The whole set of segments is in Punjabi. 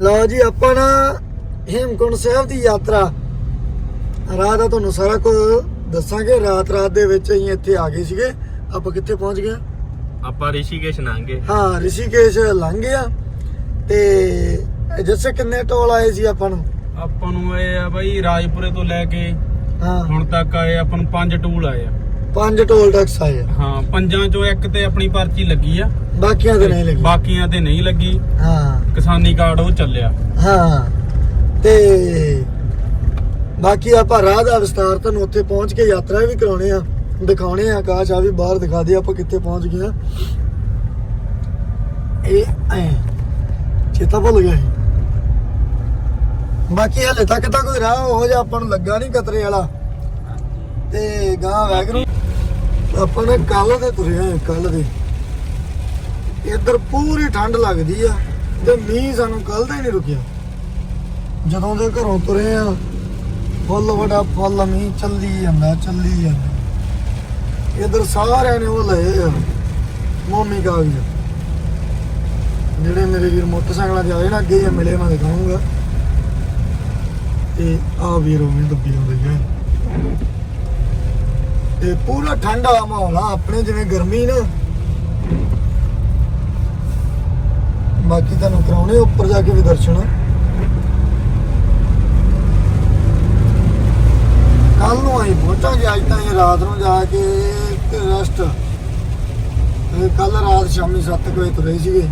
ਲਓ ਜੀ ਆਪਾਂ ਨਾ ਹੇਮਕੁੰਟ ਸਾਹਿਬ ਦੀ ਯਾਤਰਾ। ਰਾਤ ਦਾ ਤੁਹਾਨੂੰ ਸਾਰਾ ਕੁਝ ਦੱਸਾਂਗੇ। ਰਾਤ ਰਾਤ ਦੇ ਵਿੱਚ ਅਸੀਂ ਇੱਥੇ ਆ ਗਏ ਸੀਗੇ। ਆਪਾਂ ਕਿੱਥੇ ਪਹੁੰਚ ਗਏ? ਆਪਾਂ ਰਿਸ਼ੀਕੇਸ਼ ਨਾਂਗੇ ਹਾਂ ਰਿਸ਼ੀਕੇਸ਼ ਲੰਘ ਗਿਆ ਤੇ ਜਿਵੇਂ ਕਿੰਨੇ ਟੋਲ ਆਏ ਸੀ ਆਪਾਂ ਨੂੰ? ਆਪਾਂ ਨੂੰ ਇਹ ਆ ਬਾਈ ਰਾਜਪੁਰੇ ਤੋਂ ਲੈ ਕੇ ਹਾਂ। ਹੁਣ ਤੱਕ ਆਏ ਆਪਾਂ ਨੂੰ ਪੰਜ ਟੂਲ ਆਏ ਆ। ਪੰਜ ਟੋਲ ਟੈਕਸ ਆਏ ਆ। ਹਾਂ ਪੰਜਾਂ ਚੋਂ ਇੱਕ ਤੇ ਆਪਣੀ ਪਰਚੀ ਲੱਗੀ ਆ। ਬਾਕੀਆਂ ਦੇ ਨਹੀਂ ਲੱਗੇ। ਬਾਕੀਆਂ ਤੇ ਨਹੀਂ ਲੱਗੀ। ਹਾਂ। ਕਿਸਾਨੀ ਕਾਰਡ ਉਹ ਚੱਲਿਆ। ਹਾਂ। ਤੇ ਬਾਕੀ ਆਪਾਂ ਰਾਹ ਦਾ ਵਿਸਤਾਰ ਤੁਹਾਨੂੰ ਉੱਥੇ ਪਹੁੰਚ ਕੇ ਯਾਤਰਾ ਵੀ ਕਰਾਉਣੇ ਆ ਦਿਖਾਉਣੇ ਆ ਆਕਾਸ਼ ਆ ਵੀ ਬਾਹਰ ਦਿਖਾ ਦੇ ਆਪਾਂ ਕਿੱਥੇ ਪਹੁੰਚ ਗਏ ਆ। ਇਹ ਐ ਚੇਤਾ ਭੁੱਲ ਗਿਆ। ਬਾਕੀ ਹਲੇ ਤੱਕ ਤਾਂ ਕੋਈ ਰਾਹ ਉਹ ਜਿਹਾ ਆਪਾਂ ਨੂੰ ਲੱਗਾ ਨਹੀਂ ਕਤਰੇ ਵਾਲਾ। ਤੇ ਗਾਂ ਵੈਗਰੂ ਆਪਾਂ ਨੇ ਕੱਲ ਦੇ ਤੁਰੇ ਆ ਕੱਲ ਦੇ। ਇੱਧਰ ਪੂਰੀ ਠੰਡ ਲੱਗਦੀ ਆ ਤੇ ਮੀਂਹ ਸਾਨੂੰ ਕੱਲ ਦਾ ਹੀ ਨਹੀਂ ਰੁਕਿਆ। ਜਦੋਂ ਦੇ ਘਰੋਂ ਤੁਰੇ ਆ, ਫੁੱਲ ਵੜਾ ਫੁੱਲ ਮੀਂਹ ਚੱਲੀ ਜਾਂਦਾ ਚੱਲੀ ਜਾਂਦਾ। ਇੱਧਰ ਸਾਰਿਆਂ ਨੇ ਉਹ ਲਏ ਆ, ਮੋਮੀ ਕਾਗਜ਼। ਜਿਹੜੇ ਮੇਰੇ ਵੀਰ ਮੋਟਰਸਾਈਕਲਾਂ ਤੇ ਆਏ ਨਾ ਅੱਗੇ ਹੀ ਮਿਲੇ ਮੈਂ ਦਿਖਾਉਂਗਾ। ਤੇ ਆ ਵੀਰ ਉਹ ਦੱਬੀ ਆਉਂਦੇ ਆ ਤੇ ਪੂਰਾ ਠੰਡਾ ਮਾਹੌਲ ਆ ਆਪਣੇ ਜਿਵੇਂ ਗਰਮੀ ਨਾ। ਬਾਕੀ ਤੁਹਾਨੂੰ ਕਰਾਉਣੇ ਉੱਪਰ ਜਾ ਕੇ ਵੀ ਦਰਸ਼ਨ। ਕੱਲ ਨੂੰ ਆਈ ਪਹੁੰਚਾਂਗੇ ਅੱਜ ਤਾਂ ਇਹ ਰਾਤ ਨੂੰ ਜਾ ਕੇ ਰੈਸਟ ਕੱਲ ਰਾਤ ਸ਼ਾਮੀ 7 ਵਜੇ ਤੁਰੇ ਸੀਗੇ।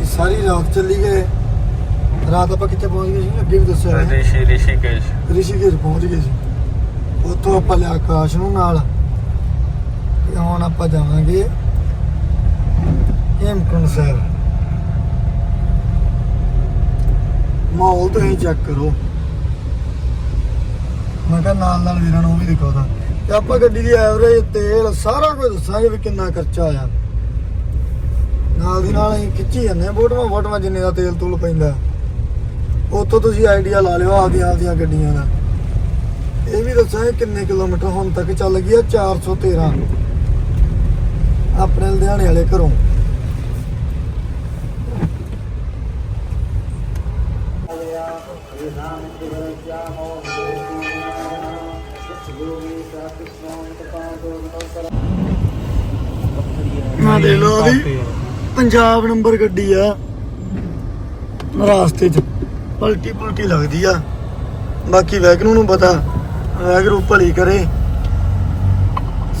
ਇਹ ਸਾਰੀ ਰਾਤ ਚੱਲੀ ਗਏ। ਰਾਤ ਆਪਾਂ ਕਿੱਥੇ ਪਹੁੰਚ ਗਏ ਸੀ? ਅੱਗੇ ਵੀ ਦੱਸਿਆ ਰਿਸ਼ੀ ਰਿਸ਼ੀਕੇਸ਼। ਰਿਸ਼ੀਕੇਸ਼ ਪਹੁੰਚ ਗਏ ਸੀ। ਉੱਥੋਂ ਆਪਾਂ ਲਿਆ ਆਕਾਸ਼ ਨੂੰ ਨਾਲ। ਤੇ ਹੁਣ ਆਪਾਂ ਜਾਵਾਂਗੇ ਹੇਮਕੁੰਟ ਸਾਹਿਬ। ਮਾਹੌਲ ਤੁਸੀਂ ਚੈੱਕ ਕਰੋ। ਮੈਂ ਕਿਹਾ ਨਾਲ ਨਾਲ ਵੀਰਾਂ ਨੂੰ ਉਹ ਵੀ ਦਿਖਾਉਂਦਾ ਤੇ। ਆਪਾਂ ਗੱਡੀ ਦੀ ਐਵਰੇਜ ਤੇਲ ਸਾਰਾ ਕੁਝ ਦੱਸਾਂਗੇ ਵੀ ਕਿੰਨਾ ਖਰਚਾ ਆਇਆ। ਨਾਲ ਦੀ ਨਾਲ ਅਸੀਂ ਖਿੱਚੀ ਜਾਂਦੇ ਆ ਫੋਟੋਆਂ। ਫੋਟੋਆਂ ਜਿੰਨੇ ਦਾ ਤੇਲ ਤੂਲ ਪੈਂਦਾ। ਉੱਥੋਂ ਤੁਸੀਂ ਆਈਡੀਆ ਲਾ ਲਿਓ ਆਪਦੀਆਂ ਆਪਦੀਆਂ ਗੱਡੀਆਂ ਦਾ। ਇਹ ਵੀ ਦੱਸਾਂਗੇ ਕਿੰਨੇ ਕਿਲੋਮੀਟਰ ਹੁਣ ਤੱਕ ਚੱਲ ਗਈ ਆ? 413 ਆਪਣੇ ਲੁਧਿਆਣੇ ਵਾਲੇ ਘਰੋਂ। ਆ ਦੇ ਲੋ ਵੀ ਪੰਜਾਬ ਨੰਬਰ ਗੱਡੀ ਆ। ਰਾਸਤੇ 'ਚ ਪਲਟੀ ਪਲਟੀ ਲੱਗਦੀ ਆ। ਬਾਕੀ ਵੈਗਨੂ ਨੂੰ ਪਤਾ। ਵਾਹਿਗੁਰੂ ਭਲੀ ਕਰੇ।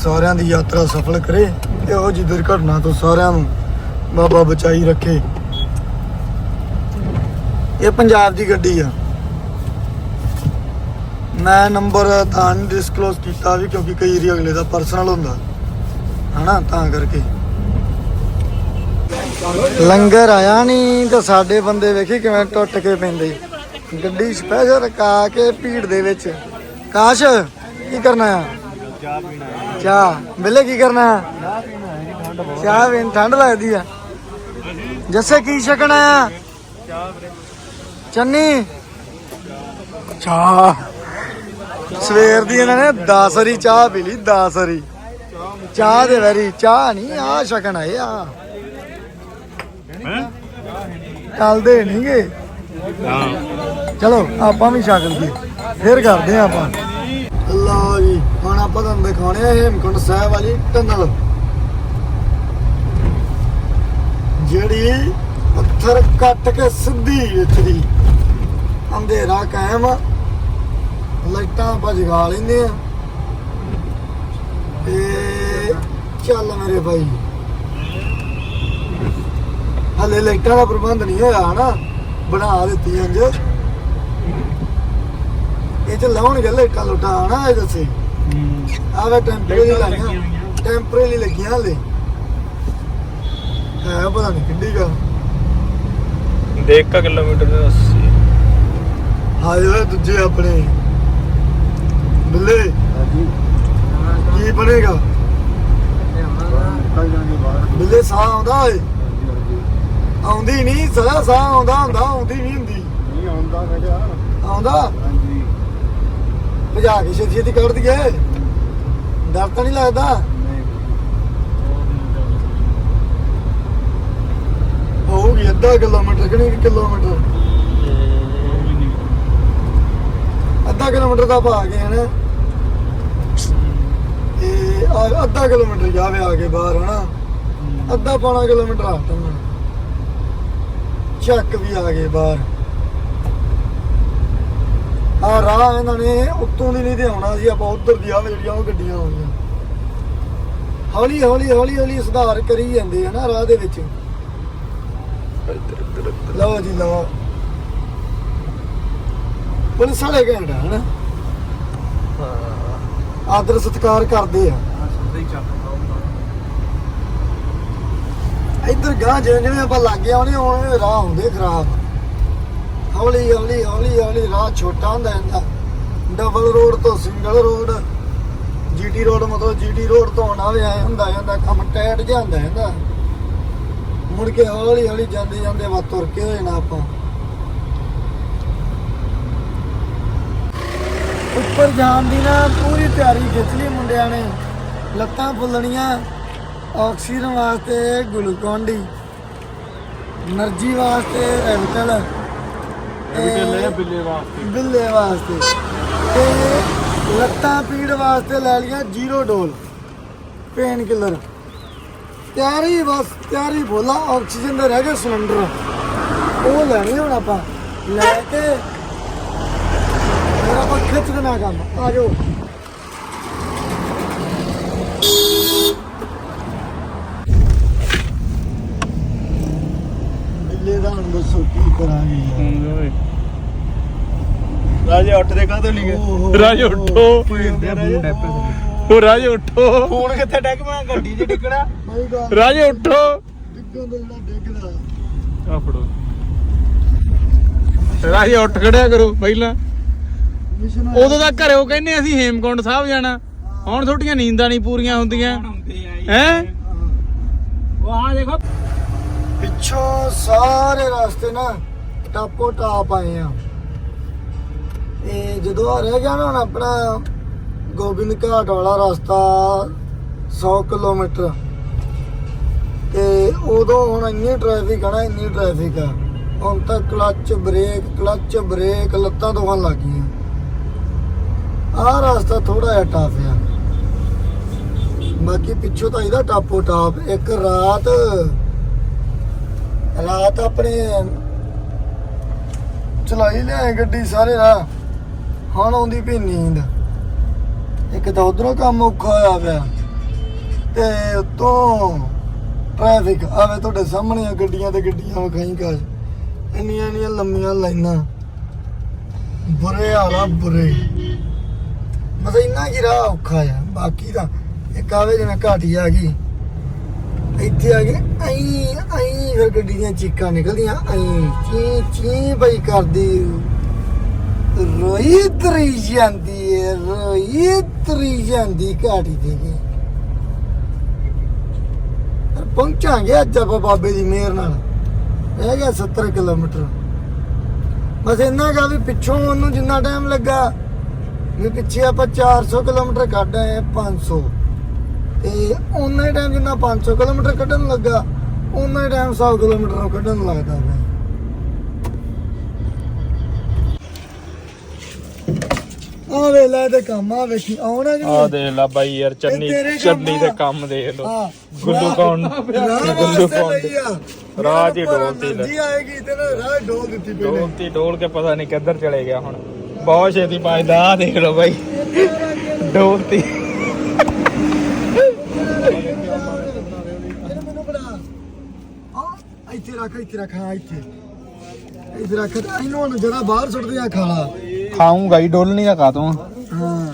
ਸਾਰਿਆਂ ਦੀ ਯਾਤਰਾ ਸਫਲ ਕਰੇ ਇਹੋ ਜਿਹੀ ਦੁਰਘਟਨਾ ਤੋਂ ਸਾਰਿਆਂ ਨੂੰ ਬਾਬਾ ਬਚਾਈ ਰੱਖੇ। ਇਹ ਪੰਜਾਬ ਦੀ ਗੱਡੀ ਆ। ਮੈਂ ਨੰਬਰ ਤਾਂ ਨਹੀਂ ਡਿਸਕਲੋਜ਼ ਕੀਤਾ ਵੀ ਕਿਉਂਕਿ ਕਈ ਵਾਰੀ ਅਗਲੇ ਦਾ ਪਰਸਨਲ ਹੁੰਦਾ। ਹਨਾ, ਤਾਂ ਕਰਕੇ। ਲੰਗਰ ਆਇਆ ਨਹੀਂ ਤਾਂ ਸਾਡੇ ਬੰਦੇ ਵੇਖੀ ਕਿਵੇਂ ਟੁੱਟ ਕੇ ਪੈਂਦੇ। ਗੱਡੀ ਸਪੈਸ਼ਲ ਰਕਾ ਕੇ ਭੀੜ ਦੇ ਵਿੱਚ। ਕਾਸ਼ ਕੀ ਕਰਨਾ ਆ? ਚਾਹ। ਪੀਣਾ ਚਾਹ ਬਿੱਲੇ ਕੀ ਕਰਨਾ ਆ? ਚਾਹ ਪੀਣ ਠੰਡ ਲੱਗਦੀ ਆ। ਜੱਸੇ ਕੀ ਛਕਣਾ ਆ ਚੰਨੀ। ਚਾਹ। ਸਵੇਰ ਦੀ ਇਹਨਾਂ ਨੇ 10 ਹਰੀ ਚਾਹ ਪੀ ਲਈ 10 ਹਰੀ ਚਾਹ ਦੇ ਵੈਰੀ ਚਾਹ ਨਹੀਂ ਆ ਛਕਣਾ ਇਹ ਆ। ਚੱਲਦੇ ਨਹੀਂਗੇ। ਹਾਂ। ਚਲੋ ਆਪਾਂ ਵੀ ਛਕ ਲਈਏ। ਫਿਰ ਕਰਦੇ ਆ ਆਪਾਂ। ਲਓ ਜੀ, ਹੁਣ ਆਪਾਂ ਤੁਹਾਨੂੰ ਦਿਖਾਉਣੇ ਆ ਹੇਮਕੁੰਟ ਸਾਹਿਬ ਵਾਲੀ ਟਨਲ। ਜਿਹੜੀ ਪੱਥਰ ਕੱਟ ਕੇ ਸਿੱਧੀ ਵਿੱਚ ਅੰਧੇਰਾ ਕਾਇਮ ਲਾਈਟਾਂ ਆਪਾਂ ਜਗਾ ਲੈਂਦੇ ਆ। ਤੇ ਚੱਲ ਮੇਰੇ ਭਾਈ। ਹਲੇ ਲਾਈਟਾਂ ਦਾ ਪ੍ਰਬੰਧ ਨਹੀਂ ਹੋਇਆ ਹਨਾ ਬਣਾ ਦਿੱਤੀ ਇੰਜ ਇਹ ਚ ਲਾਉਣਗੇ ਲਾਈਟਾਂ ਲੁਟਾ ਹਨਾ ਇਹ ਦੱਸੇ। ਆਵੇ ਟੈਂਪਰੇਰੀ ਲਾਈਆਂ। ਟੈਂਪਰੇਰੀ ਲੱਗੀਆਂ ਹਲੇ। ਹੈ ਪਤਾ ਨਹੀਂ ਕਿੰਨੀ ਗਾ ਦੇਖ ਕਾ ਕਿਲੋਮੀਟਰ ਦੇ 80 ਹਾਏ ਓਏ ਦੂਜੇ ਆਪਣੇ। ਬੱਲੇ ਕੀ ਬਣੇਗਾ? ਬੱਲੇ ਸਾਹ ਆਉਂਦਾ ਓਏ ਆਉਂਦੀ ਨਹੀਂ ਸਾਹ ਸਾਹ ਆਉਂਦਾ ਹੁੰਦਾ ਆਉਂਦੀ ਨਹੀਂ ਹੁੰਦੀ। ਨਹੀਂ ਆਉਂਦਾ ਮੈਂ ਕਿਹਾ ਆਉਂਦਾ? ਭਜਾ ਕੇ ਛੇਤੀ ਛੇਤੀ ਕੱਢ ਦਈਏ। ਡਰ ਤਾਂ ਨਹੀਂ ਲੱਗਦਾ। ਹੋਊਗੀ ਅੱਧਾ ਕਿਲੋਮੀਟਰ ਕਿ ਕਿਲੋਮੀਟਰ? ਅੱਧਾ ਕਿਲੋਮੀਟਰ ਦਾ ਪਾ ਗਏ ਹਨ। ਤੇ ਆ- ਅੱਧਾ ਕਿਲੋਮੀਟਰ ਜਾਵੇ ਆ ਕੇ ਬਾਹਰ ਹਨਾ। ਅੱਧਾ ਪੌਣਾ ਕਿਲੋਮੀਟਰ ਆ ਚੱਕ ਵੀ ਆ ਗਏ ਬਾਹਰ। ਆ ਰਾਹ ਇਹਨਾਂ ਨੇ ਉੱਤੋਂ ਦੀ ਨਹੀਂ ਤੇ ਆਉਣਾ ਸੀ ਆਪਾਂ ਉੱਧਰ ਦੀ ਆਵੇ ਜਿਹੜੀਆਂ ਉਹ ਗੱਡੀਆਂ ਆਉਂਦੀਆਂ ਹੌਲੀ ਹੌਲੀ ਹੌਲੀ ਹੌਲੀ ਸੁਧਾਰ ਕਰੀ ਜਾਂਦੇ ਆ ਨਾ ਰਾਹ ਦੇ ਵਿੱਚ। ਲਓ ਜੀ ਲਓ। ਪੁਲਿਸ ਵਾਲੇ ਘੰਟਾ ਹਨਾ? ਆਦਰ ਸਤਿਕਾਰ ਕਰਦੇ ਆ। ਇੱਧਰ ਗਾਂ ਜਿਵੇਂ ਜਿਵੇਂ ਆਪਾਂ ਲੱਗੇ ਆਉਣੇ ਉਵੇਂ ਰਾਹ ਹੁੰਦੇ ਖਰਾਬ। ਹੌਲੀ ਹੌਲੀ ਹੌਲੀ ਹੌਲੀ ਰਾਹ ਛੋਟਾ ਹੁੰਦਾ ਜਾਂਦਾ ਡਬਲ ਰੋਡ ਤੋਂ ਸਿੰਗਲ ਰੋਡ, ਜੀਟੀ ਰੋਡ ਮਤਲਬ ਜੀਟੀ ਰੋਡ ਤੋਂ ਆਉਣਾ ਵੀ ਆਏ ਹੁੰਦਾ ਜਾਂਦਾ ਕੰਮ ਟਾਇਟ ਜਾਂਦਾ ਜਾਂਦਾ ਮੁੜ ਕੇ ਹੌਲੀ ਹੌਲੀ ਜਾਂਦੇ ਜਾਂਦੇ ਵਾ ਤੁਰ ਕੇ ਹੋ ਜਾਣਾ ਆਪਾਂ। ਉੱਪਰ ਜਾਣ ਦੀ ਨਾ ਪੂਰੀ ਤਿਆਰੀ ਖਿੱਚ ਲਈ ਮੁੰਡਿਆਂ ਨੇ। ਲੱਤਾਂ ਫੁੱਲਣੀਆਂ, ਆਕਸੀਜਨ ਵਾਸਤੇ ਗਲੂਕੋਨ ਡੀ એનર્ਜੀ ਵਾਸਤੇ ਰੈਵਟਲ ਬਿੱਲੇ ਵਾਸਤੇ? ਬਿੱਲੇ ਵਾਸਤੇ। ਤੇ ਲੱਤਾਂ ਪੀੜ ਵਾਸਤੇ ਲੈ ਲਿਆ ਜ਼ੀਰੋ ਡੋਲ। Pain killer. ਤਿਆਰੀ ਬਸ, ਤਿਆਰੀ ਬੋਲਾ ਆਕਸੀਜਨ ਦੇ ਰਹਿ ਗਏ ਸਿਲੰਡਰ। ਉਹ ਲੈਣੀ ਹੁਣ ਆਪਾਂ। ਲੈ ਕੇ ਫਿਰ ਆਪਾਂ ਖਿੱਚ ਦੇਣਾ ਕੰਮ। ਆ ਜਾਓ ਬਿੱਲੇ ਦਾ ਹੁਣ ਦੱਸੋ ਕੀ ਕਰਾਂਗੇ ਰਾਜੇ ਉੱਠ ਦੇ ਕਾਹਤੋਂ ਨਹੀਂ ਓਹੋ। ਰਾਜੇ ਉੱਠੋ। ਉਹ ਰਾਜੇ। ਉੱਠੋ। ਫੋਨ ਕਿੱਥੇ ਡੈਕ ਮੈਂ ਗੱਡੀ 'ਚ ਡਿੱਗਣਾ। ਕੋਈ ਗੱਲ ਰਾਜੇ ਉੱਠੋ। ਡਿੱਗਣ ਦਾ ਜਿਹੜਾ ਡਿੱਗਦਾ ਆ ਫੜੋ। ਰਾਜੇ ਉੱਠ ਖੜਿਆ ਕਰੋ ਪਹਿਲਾਂ। ਉਦੋਂ ਤਾਂ ਘਰੇ ਉਹ ਕਹਿੰਦੇ ਅਸੀਂ ਹੇਮਕੁੰਡ ਸਾਹਿਬ ਜਾਣਾ। ਹੁਣ ਤੁਹਾਡੀਆਂ ਨੀਂਦਾਂ ਨਹੀਂ ਪੂਰੀਆਂ ਹੁੰਦੀਆਂ। ਹੈ? ਉਹ ਆ ਦੇਖੋ। ਪਿੱਛੋਂ ਸਾਰੇ ਰਸਤੇ ਨਾ ਟਾਪੋ ਟਾਪ ਆਏ ਆ। ਇਹ ਜਦੋਂ ਆ ਰਹਿ ਗਿਆ ਨਾ ਹੁਣ ਆਪਣਾ ਗੋਬਿੰਦ ਘਾਟ ਵਾਲਾ ਰਸਤਾ 100 ਕਿਲੋਮੀਟਰ। ਤੇ ਉਦੋਂ ਹੁਣ ਇੰਨੀ ਟ੍ਰੈਫਿਕ ਆ ਨਾ, ਇੰਨੀ ਟ੍ਰੈਫਿਕ ਆ। ਹੁਣ ਤਾਂ ਕਲੱਚ ਬ੍ਰੇਕ ਕਲੱਚ ਬ੍ਰੇਕ ਲੱਤਾਂ ਦੋਹਾਂ ਲੱਗ ਗਈਆਂ। ਆਹ ਰਸਤਾ ਥੋੜਾ ਜਿਹਾ ਟਾਫ ਆ। ਬਾਕੀ ਪਿੱਛੋਂ ਤਾਂ ਇਹਦਾ ਟਾਪੋ ਟਾਪ, ਇੱਕ ਰਾਤ ਰਾਤ ਆਪਣੇ ਚਲਾਈ ਲਿਆ ਗੱਡੀ ਸਾਰੇ ਰਾਹ ਹੁਣ ਆਉਂਦੀ ਪਈ ਨੀਂਦ। ਇੱਕ ਤਾਂ ਉਧਰੋਂ ਕੰਮ ਔਖਾ ਹੋਇਆ ਪਿਆ। ਤੇ ਉਤੋਂ ਟ੍ਰੈਫਿਕ ਆਵੇ ਤੁਹਾਡੇ ਸਾਹਮਣੇ ਆ ਗੱਡੀਆਂ ਤੇ ਗੱਡੀਆਂ ਵਿਖਾਈ ਕਾਜ। ਇੰਨੀਆਂ ਇੰਨੀਆਂ ਲੰਮੀਆਂ ਲਾਈਨਾਂ। ਬੁਰੇ ਹਾਲਾ ਬੁਰੇ। ਮਤਲਬ ਇੰਨਾ ਕੀ ਰਾਹ ਔਖਾ ਆ। ਬਾਕੀ ਦਾ ਇੱਕ ਆਵੇ ਜਿਵੇਂ ਘਾਟੀ ਆ ਗਈ। ਇੱਥੇ ਆ ਕੇ ਆਈ ਆਈ, ਫਿਰ ਗੱਡੀ ਦੀਆਂ ਚੀਕਾਂ ਨਿਕਲਦੀਆਂ, ਆਈ, ਚੀ ਚੀ ਬਈ ਕਰਦੀ। ਰੋਈ ਤਰੀ ਜਾਂਦੀ ਹੈ ਰੋਈ ਤਰੀ ਜਾਂਦੀ ਘਾਟੀ ਤੇ ਗਈ ਪਹੁੰਚਾਂਗੇ ਅੱਜ ਆਪਾਂ ਬਾਬੇ ਦੀ ਮਿਹਰ ਨਾਲ। ਰਹਿ ਗਿਆ 70 ਕਿਲੋਮੀਟਰ। ਬਸ ਇੰਨਾ ਗਾ ਵੀ ਪਿੱਛੋਂ ਉਹਨੂੰ ਜਿੰਨਾ ਟਾਈਮ ਲੱਗਾ, ਵੀ ਪਿੱਛੇ ਆਪਾਂ 400 ਕਿਲੋਮੀਟਰ ਕੱਢ ਆਏ 500 ਤੇ ਹੀ ਟਾਈਮ ਜਿੰਨਾ 500 ਕਿਲੋਮੀਟਰ ਕੱਢਣ ਲੱਗਾ ਹੀ ਟਾਈਮ 100 ਕਿਲੋਮੀਟਰ ਕੱਢਣ ਲੱਗਦਾ ਪਿਆ। ਆ ਵੇਲਾ ਤੇ ਕੰਮ ਆ ਵੇਖੀ ਆਉਣਾ ਜੀ ਆ ਦੇਖ ਲੈ ਬਾਈ ਯਾਰ ਚੰਨੀ ਚੰਨੀ ਦੇ। ਕੰਮ ਦੇਖ ਲੋ ਗੁੱਲੂ ਕੌਣ? ਗੁੱਲੂ ਕੌਣ? ਰਾਹ 'ਚ ਹੀ ਮੇਰਾ ਡੋਲਤੀ ਲੈ। ਜੀ ਆਏਗੀ ਤੇ ਨਾ ਰਾਹ ਡੋਲ ਦਿੱਤੀ ਪਈ ਨੇ। ਡੋਲਤੀ ਡੋਲ ਕੇ ਪਤਾ ਨਹੀਂ ਕਿੱਧਰ ਚਲੇ ਗਿਆ ਹੁਣ। ਬਹੁਤ ਛੇਤੀ ਆ ਦੇਖ ਲੋ ਬਾਈ। ਡੋਲਤੀ। ਇਹਨੂੰ ਮੈਨੂੰ ਬਣਾ ਆ ਇੱਥੇ ਰੱਖ ਇੱਥੇ ਰੱਖ ਹਾਂ ਇੱਥੇ। ਇੱਥੇ ਰੱਖ ਤੇ ਇਹਨੂੰ ਹੁਣ ਜਰਾ ਬਾਹਰ ਸੁੱਟਦੇ ਆ ਖਾਲਾ। ਖਾਊਂਗਾ ਹੀ ਡੋਲਣੀ ਦਾ ਕਾਤੋਂ ਹਾਂ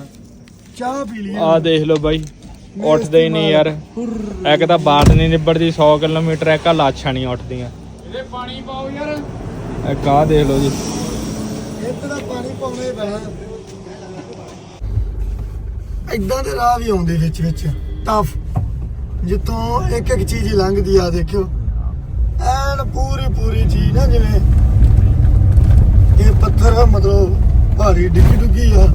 ਚਾਹ ਪੀ ਲਈ। ਆ ਦੇਖ ਲੋ ਬਾਈ ਉੱਠਦੇ ਹੀ ਨਹੀਂ ਯਾਰ। ਇੱਕ ਤਾਂ ਬਾਤ ਨਹੀਂ ਨਿਬੜਦੀ 100 ਕਿਲੋਮੀਟਰ ਇੱਕ ਆ ਲਾਛਾਂ ਨਹੀਂ ਉੱਠਦੀਆਂ। ਇਹਦੇ ਪਾਣੀ ਪਾਓ ਯਾਰ। ਇੱਕ ਆ ਦੇਖ ਲੋ ਜੀ। ਇੱਥੇ ਦਾ ਪਾਣੀ ਪਾਉਣਾ ਹੀ ਪੈਣਾ। ਇਦਾਂ ਦੇ ਰਾਹ ਵੀ ਆਉਂਦੇ ਵਿੱਚ ਵਿੱਚ ਟਫ ਜਿੱਥੋਂ ਇੱਕ ਇੱਕ ਚੀਜ਼ ਹੀ ਲੰਘਦੀ ਆ ਦੇਖਿਓ। ਐਨ ਪੂਰੀ ਪੂਰੀ ਚੀਜ਼ ਨਾ ਜਿਵੇਂ ਇਹ ਪੱਥਰ ਮਤਲਬ ਭਾਰੀ ਡਿੱਗੀ ਡੁੱਗੀ ਆ।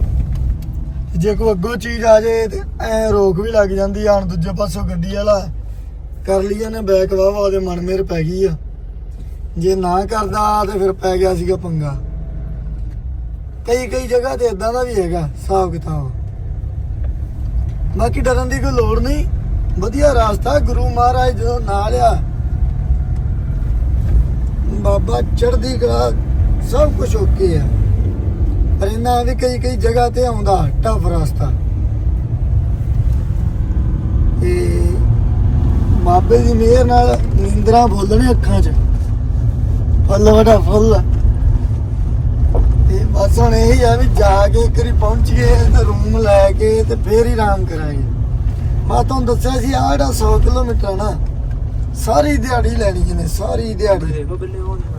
ਜੇ ਕੋਈ ਅੱਗੋਂ ਚੀਜ਼ ਆ ਜੇ ਤੇ ਐ ਰੋਕ ਵੀ ਲੱਗ ਜਾਂਦੀ ਆ ਦੂਜੇ ਪਾਸੋਂ ਗੱਡੀ ਵਾਲਾ। ਕਰ ਲਈ ਇਹਨੇ ਬੈਕ ਵਾਵਾ, ਉਹਦੇ ਮਨ ਮੇਰ ਪੈ ਗਈ ਆ। ਜੇ ਨਾ ਕਰਦਾ ਤੇ ਫਿਰ ਪੈ ਗਿਆ ਸੀਗਾ ਪੰਗਾ। ਕਈ ਕਈ ਜਗ੍ਹਾ ਤੇ ਇਦਾਂ ਦਾ ਵੀ ਹੈਗਾ, ਹਿਸਾਬ ਕਿਤਾਬ। ਬਾਕੀ ਡਰਨ ਦੀ ਕੋਈ ਲੋੜ ਨਹੀਂ। ਵਧੀਆ ਰਾਸਤਾ, ਗੁਰੂ ਮਹਾਰਾਜ ਜਦੋਂ ਨਾਲ ਆ ਬਾਬਾ ਚੜ੍ਹਦੀ ਕਲਾ ਸਭ ਕੁਝ ਓਕੇ ਆ। ਪਰ ਇਹਨਾਂ ਵੀ ਕਈ ਕਈ ਜਗ੍ਹਾ ਤੇ ਆਉਂਦਾ ਟਫ ਰਸਤਾ। ਤੇ ਬਾਬੇ ਦੀ ਮਿਹਰ ਨਾਲ ਨੀਂਦਰਾਂ ਬੋਲਣੇ ਅੱਖਾਂ 'ਚ। ਫੁੱਲ ਵੜਾ ਫੁੱਲ। ਤੇ ਬਸ ਹੁਣ ਇਹ ਆ ਵੀ ਜਾ ਕੇ ਇੱਕ ਵਾਰੀ ਪਹੁੰਚੀਏ ਤੇ ਰੂਮ ਲੈ ਕੇ ਤੇ ਫੇਰ ਹੀ ਆਰਾਮ ਕਰਾਂਗੇ। ਮੈਂ ਤੁਹਾਨੂੰ ਦੱਸਿਆ ਸੀ ਆਹ ਜਿਹੜਾ 100 ਕਿਲੋਮੀਟਰ ਨਾ ਸਾਰੀ ਦਿਹਾੜੀ ਲੈਣੀ ਜਿਹਨੇ, ਸਾਰੀ ਦਿਹਾੜੀ।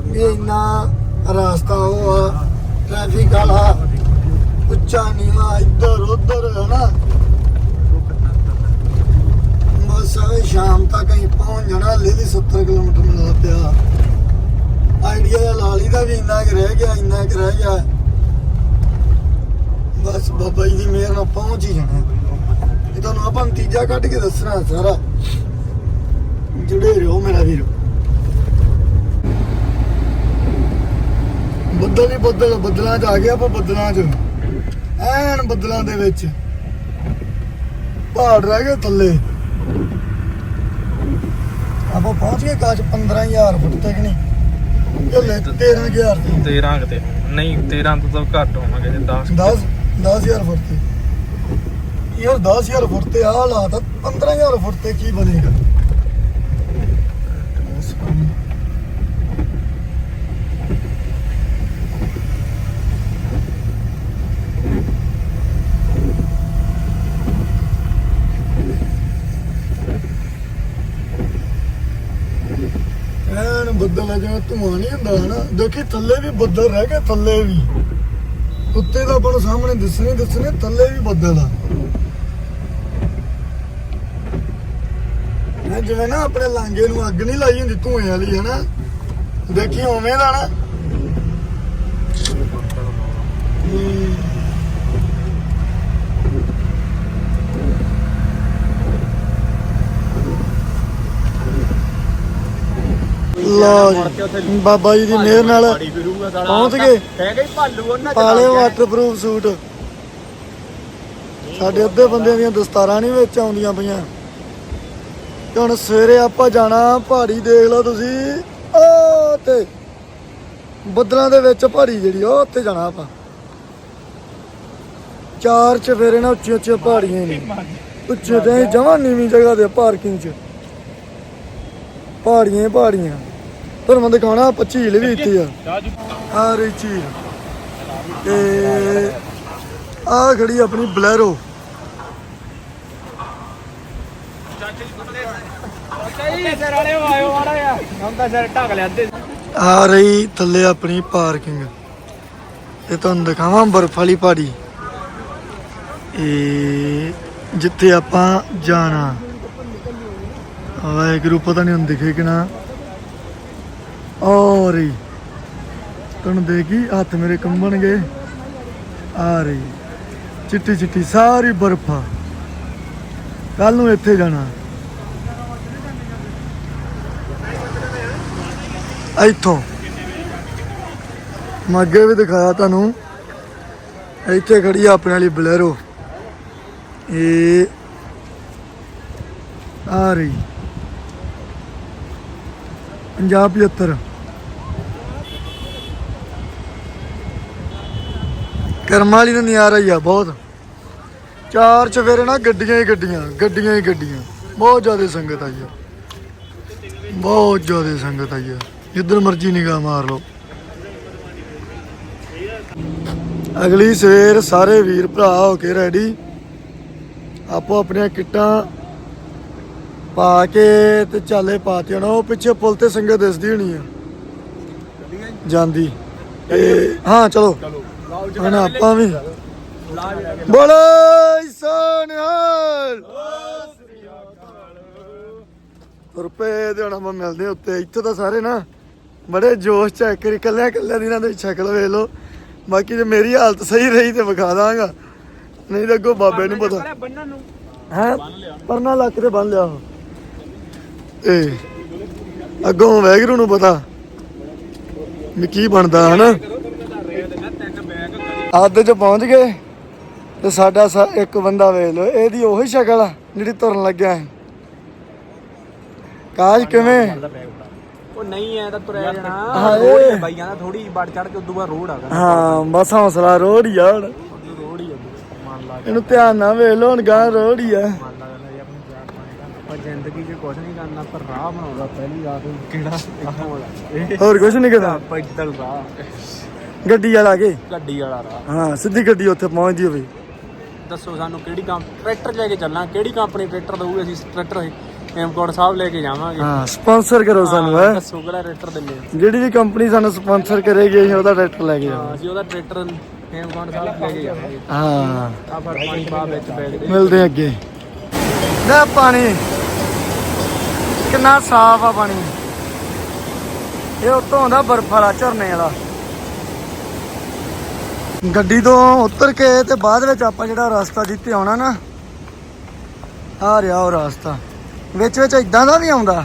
ਵੀ ਇੰਨਾ ਰਸਤਾ ਉਹ ਆ ਟ੍ਰੈਫਿਕ ਵਾਲਾ, ਉੱਚਾ ਨੀਵਾ, ਇੱਧਰ ਉੱਧਰ ਹੈ ਬਸ ਆਹ ਸ਼ਾਮ ਤੱਕ ਅਸੀਂ ਪਹੁੰਚ ਜਾਣਾ ਹਲੇ ਵੀ 70 ਕਿਲੋਮੀਟਰ ਮਿਲਦਾ ਪਿਆ। ਆਈਡੀਆ ਦਾ ਲਾਲੀ ਦਾ ਵੀ ਇੰਨਾ ਕੁ ਰਹਿ ਗਿਆ, ਇੰਨਾ ਕੁ ਰਹਿ ਗਿਆ। ਬਸ ਬਾਬਾ ਜੀ ਦੀ ਮਿਹਰ ਨਾਲ ਪਹੁੰਚ ਹੀ ਜਾਣਾ। ਇਹ ਤੁਹਾਨੂੰ ਆਪਾਂ ਨਤੀਜਾ ਕੱਢ ਕੇ ਦੱਸਣਾ ਸਾਰਾ। ਜੁੜੇ ਰਹੋ ਮੇਰਾ ਵੀਰ। ਬੱਦਲ ਹੀ ਬੱਦਲ ਬੱਦਲਾਂ 'ਚ ਆ ਗਿਆ ਆਪਾਂ ਬੱਦਲਾਂ 'ਚ। ਐਨ ਬੱਦਲਾਂ ਦੇ ਵਿੱਚ। ਪਹਾੜ ਰਹਿ ਗਏ ਥੱਲੇ। ਆਪਾਂ ਪਹੁੰਚ ਗਏ ਕਾਜ 15000 ਫੁੱਟ ਤੱਕ ਨਹੀਂ? ਇਹ ਲੈ 13000 ਤੇ। 13 ਕਿਤੇ ਨਹੀਂ 13 ਤੋਂ ਤਾਂ ਘੱਟ ਹੋਵਾਂਗੇ ਜੇ 10 10 10000 ਫੁੱਟ ਤੇ। ਯਾਰ 10000 ਫੁੱਟ ਤੇ ਆ ਹਾਲਾਤ ਆ, 15000 ਫੁੱਟ ਤੇ ਕੀ ਬਣੇਗਾ? ਐਨ ਬੱਦਲ ਜਿਵੇਂ ਧੂਆਂ ਨਹੀਂ ਹੁੰਦਾ ਹਨਾ ਦੇਖੀ ਥੱਲੇ ਵੀ ਬੱਦਲ ਰਹਿ ਗਏ, ਥੱਲੇ ਵੀ। ਉੱਤੇ ਦਾ ਆਪਾਂ ਨੂੰ ਸਾਹਮਣੇ ਦਿਸਣੇ ਦਿਸਣੇ, ਥੱਲੇ ਵੀ ਬੱਦਲ ਆ। ਮੈਂ ਜਿਵੇਂ ਨਾ ਆਪਣੇ ਲਾਂਗੇ ਨੂੰ ਅੱਗ ਨਹੀਂ ਲਾਈ ਹੁੰਦੀ, ਧੂਏ ਵਾਲੀ, ਹਨਾ? ਦੇਖੀ ਉਵੇਂ ਦਾ ਨਾ। ਲਓ ਜੀ ਬਾਬਾ ਜੀ ਦੀ ਮਿਹਰ ਨਾਲ ਪਹੁੰਚ ਗਏ। ਭਾਲੂ ਉਹਨਾਂ ਪਾਲੇ ਵਾਟਰਪ੍ਰੂਫ ਸੂਟ। ਸਾਡੇ ਅੱਧੇ ਬੰਦਿਆਂ ਦੀਆਂ ਦਸਤਾਰਾਂ ਨਹੀਂ ਵਿੱਚ ਆਉਂਦੀਆਂ ਪਈਆਂ। ਤੇ ਹੁਣ ਸਵੇਰੇ ਆਪਾਂ ਜਾਣਾ ਪਹਾੜੀ ਦੇਖ ਲਓ ਤੁਸੀਂ। ਤੇ ਬੱਦਲਾਂ ਦੇ ਵਿੱਚ ਪਹਾੜੀ ਜਿਹੜੀ ਉਹ ਉੱਤੇ ਜਾਣਾ ਆਪਾਂ। ਚਾਰ ਚਫੇਰੇ ਨਾ ਉੱਚੀਆਂ ਉੱਚੀਆਂ ਪਹਾੜੀਆਂ ਨੇ। ਉੱਚੇ ਤੇ ਜਮਾਂ ਨੀਵੀਂ ਜਗ੍ਹਾ ਤੇ ਪਾਰਕਿੰਗ 'ਚ। ਪਹਾੜੀਆਂ ਪਹਾੜੀਆਂ। ਤੁਹਾਨੂੰ ਮੈਂ ਦਿਖਾਉਣਾ ਆਪਾਂ ਝੀਲ ਵੀ ਇੱਥੇ ਆ। ਆ ਰਹੀ ਝੀਲ। ਤੇ ਆ ਖੜੀ ਆਪਣੀ ਬਲੈਰੋ। ਆ ਰਹੀ ਥੱਲੇ ਆਪਣੀ ਪਾਰਕਿੰਗ। ਤੇ ਤੁਹਾਨੂੰ ਦਿਖਾਵਾਂ ਬਰਫ ਵਾਲੀ ਪਹਾੜੀ। ਇਹ ਜਿੱਥੇ ਆਪਾਂ ਜਾਣਾ। ਵਾਹਿਗੁਰੂ ਪਤਾ ਨਹੀਂ ਹੁਣ ਦਿਖੇ ਕਿ ਨਾ। ਆ ਰਹੀ ਤੁਹਾਨੂੰ ਦੇਖੀ ਹੱਥ ਮੇਰੇ ਕੰਬਣਗੇ ਆ ਰਹੀ ਚਿੱਟੀ ਚਿੱਟੀ ਸਾਰੀ ਬਰਫਾ। ਕੱਲ ਨੂੰ ਇੱਥੇ ਜਾਣਾ। ਇੱਥੋਂ। ਮੈਂ ਅੱਗੇ ਵੀ ਦਿਖਾਇਆ ਤੁਹਾਨੂੰ। ਇੱਥੇ ਖੜੀ ਆ ਆਪਣੇ ਵਾਲੀ ਬਲੈਰੋ। ਇਹ ਆ ਰਹੀ 50 75 ਕਰਮਾਂ ਦਾ ਨਜ਼ਾਰਾ ਹੀ ਆ, ਬਹੁਤ। ਚਾਰ ਚਫੇਰੇ ਨਾ, ਗੱਡੀਆਂ ਹੀ ਗੱਡੀਆਂ ਗੱਡੀਆਂ ਹੀ ਗੱਡੀਆਂ। ਬਹੁਤ ਜ਼ਿਆਦਾ ਸੰਗਤ ਆਈ ਆ। ਬਹੁਤ ਜ਼ਿਆਦਾ ਸੰਗਤ ਆਈ ਆ। ਜਿੱਧਰ ਮਰਜ਼ੀ ਨਿਗਾਹ ਮਾਰ ਲਓ। ਅਗਲੀ ਸਵੇਰ ਸਾਰੇ ਵੀਰ ਭਰਾ ਹੋ ਕੇ ਰੈਡੀ ਆਪੋ ਆਪਣੀਆਂ ਕਿੱਟਾਂ ਪਾ ਕੇ ਤੇ ਚਾਲੇ ਪਾਤੇ ਹੋਣਾ ਉਹ ਪਿੱਛੇ ਪੁਲ ਤੇ ਸੰਗਤ ਦਿਸਦੀ ਹੋਣੀ ਆ। ਜਾਂਦੀ। ਤੇ ਹਾਂ ਚਲੋ। ਹੁਣ ਆਪਾਂ ਵੀ ਬੋਲੇ ਸੋਨਿਹਾਲ ਰੁਪਏ ਦੇ ਹੁਣ ਆਪਾਂ ਮਿਲਦੇ ਉੱਤੇ। ਇੱਥੇ ਤਾਂ ਸਾਰੇ ਨਾ ਬੜੇ ਜੋਸ਼ ਚ ਇੱਕ ਵਾਰੀ ਕੱਲਿਆਂ ਕੱਲਿਆਂ ਦੀ ਇਹਨਾਂ ਦੀ ਸ਼ਕਲ ਵੇਖ ਲਓ। ਬਾਕੀ ਜੇ ਮੇਰੀ ਹਾਲਤ ਸਹੀ ਰਹੀ ਤੇ ਵਿਖਾ ਦਾਂਗਾ। ਨਹੀਂ ਤਾਂ ਅੱਗੋਂ ਬਾਬੇ ਨੂੰ ਪਤਾ। ਹੈ? ਪਰਨਾ ਲੱਕ ਤੇ ਬੰਨ ਲਿਆ ਉਹ। ਤੇ ਅੱਗੋਂ ਵੈਗਰੂ ਨੂੰ ਪਤਾ ਵੀ ਕੀ ਬਣਦਾ ਹਨਾ? ਅੱਧ ਚ ਪਹੁੰਚ ਗਏ ਤੇ ਸਾਡਾ ਇੱਕ ਬੰਦਾ ਵੇਖ ਲਓ ਇਹਦੀ ਉਹੀ ਸ਼ਕਲ ਆ ਜਿਹੜੀ ਤੁਰਨ ਲੱਗਿਆ ਹੈ ਕਾਜ ਕਿਵੇਂ? ਉਹ ਨਹੀਂ ਐ ਤਾਂ ਤੁਰਿਆ ਜਾਣਾ। ਰੋਡ ਤੇ ਬਾਈਆਂ ਦਾ ਥੋੜੀ ਵੜ ਚੜ ਕੇ ਉਦੋਂ ਬਾਅਦ ਰੋਡ ਆ ਹਾਂ ਬਸ ਹੌਸਲਾ ਹੀ ਆ ਰੋਡ ਹੀ ਆ ਮੰਨ ਲਾ। ਇਹਨੂੰ ਧਿਆਨ ਨਾਲ ਵੇਖ ਲਓ ਹੁਣ ਗਾਂ ਰੋੜ ਹੀ ਆ ਮੰਨ ਲਾ ਲੈ ਆਪਣੀ ਜਾਨ ਪਾਣੀ ਆਪਾਂ ਜ਼ਿੰਦਗੀ 'ਚ ਕੁਝ ਨਹੀਂ ਕਰਨਾ ਪਰ ਰਾਹ ਬਣਾਉਂਦਾ ਪਹਿਲੀ ਰਾਤ ਕਿਹੜਾ? ਇਹ ਹੋਰ। ਕੁਝ ਨਹੀਂ ਕਰਦਾ ਪੈਦਲ ਰਾਹ। ਗੱਡੀ ਵਾਲਾ ਕੇ? ਗੱਡੀ ਵਾਲਾ ਰਾਹ। ਹਾਂ ਸਿੱਧੀ ਗੱਡੀ ਉੱਥੇ ਪਹੁੰਚਦੀ ਹੋਵੇ ਦੱਸੋ ਸਾਨੂੰ ਕਿਹੜੀ ਕੰਪ ਟਰੈਕਟਰ ਲੈ ਕੇ ਚੱਲਣਾ ਕਿਹੜੀ ਕੰਪਨੀ ਟਰੈਕਟਰ ਦਊਗੀ ਅਸੀਂ? ਟਰੈਕਟਰ ਹੇਮਕੋਟ ਸਾਹਿਬ ਲੈ ਕੇ ਜਾਵਾਂਗੇ। ਹਾਂ ਸਪਾਂਸਰ ਕਰੋ ਸਾਨੂੰ ਹੈ। ਦੱਸੋ ਕਿਹੜਾ ਟਰੈਕਟਰ ਦਿੰਦੇ? ਜਿਹੜੀ ਵੀ ਕੰਪਨੀ ਸਾਨੂੰ ਸਪਾਂਸਰ ਕਰੇਗੀ ਅਸੀਂ ਉਹਦਾ ਟਰੈਕਟਰ ਲੈ ਕੇ ਹਾਂ, ਜਾਵਾਂਗੇ ਅਸੀਂ ਉਹਦਾ ਟਰੈਕਟਰ ਹੇਮਕੋਟ ਸਾਹਿਬ ਲੈ ਕੇ ਜਾਵਾਂਗੇ। ਹਾਂ। ਆ ਪਾਣੀ ਪਾ ਵਿੱਚ ਬੈਗ ਦੇ ਮਿਲਦੇ ਅੱਗੇ। ਲੈ ਪਾਣੀ। ਕਿੰਨਾ ਸਾਫ਼ ਆ ਪਾਣੀ। ਇਹ ਉੱਤੋਂ ਆਉਂਦਾ ਬਰਫ ਵਾਲਾ ਝਰਨੇ ਵਾਲਾ। ਗੱਡੀ ਤੋਂ ਉਤਰ ਕੇ ਤੇ ਬਾਅਦ ਵਿੱਚ ਆਪਾਂ ਜਿਹੜਾ ਰਸਤਾ ਜਿੱਤੇ ਆਉਣਾ ਨਾ, ਆ ਰਿਹਾ ਉਹ ਰਸਤਾ। ਵਿੱਚ ਵਿੱਚ ਇਦਾਂ ਦਾ ਵੀ ਆਉਂਦਾ।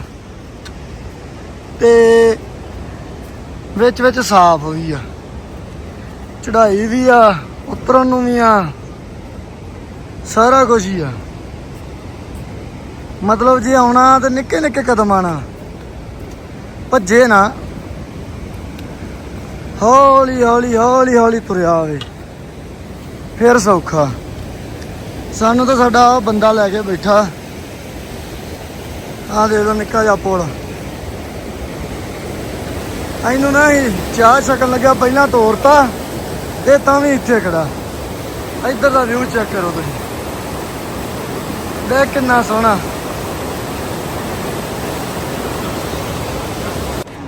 ਤੇ ਵਿੱਚ ਵਿੱਚ ਸਾਫ਼ ਹੋਈ ਆ। ਚੜਾਈ ਵੀ ਆ, ਉਤਰਨ ਨੂੰ ਵੀ ਆ। ਸਾਰਾ ਕੁਝ ਹੀ ਆ। ਮਤਲਬ ਜੇ ਆਉਣਾ ਤੇ ਨਿੱਕੇ ਨਿੱਕੇ ਕਦਮ ਆਣਾ। ਭੱਜੇ ਨਾ। ਹੌਲੀ ਹੌਲੀ ਹੌਲੀ ਹੌਲੀ ਤੁਰਿਆ ਆਵੇ। ਫਿਰ ਸੌਖਾ। ਸਾਨੂੰ ਤਾਂ ਸਾਡਾ ਬੰਦਾ ਲੈ ਕੇ ਬੈਠਾ। ਆਹ ਦੇ ਲੋ ਨਿੱਕਾ ਜਿਹਾ ਪੁਲ। ਇਹਨੂੰ ਨਾ ਚਾਹ ਛਕਣ ਲੱਗਿਆ, ਪਹਿਲਾਂ ਤੋਰਤਾ ਤੇ ਤਾਂ ਵੀ ਇੱਥੇ ਖੜਾ। ਇੱਧਰ ਦਾ ਵਿਊ ਚੈੱਕ ਕਰੋ ਤੁਸੀਂ। ਦੇਖ ਕਿੰਨਾ ਸੋਹਣਾ।